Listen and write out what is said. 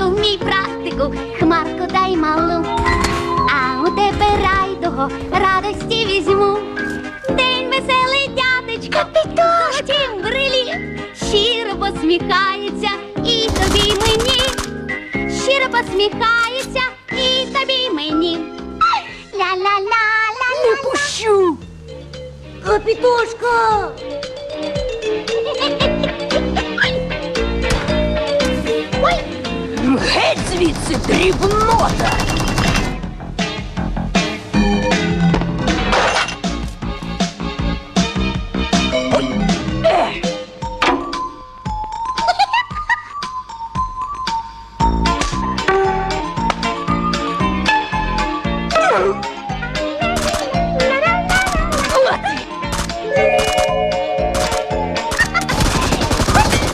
дощику, мій братику, хмарку дай малу. А у тебе райдого радості візьму. День веселий дядечко, Капітошки брилі, щиро посміхається і тобі мені. Щиро посміхається і тобі мені. Ля-ля-ля-ля. Не пущу! Капітошка! Геть звідси дрібнота! Oh!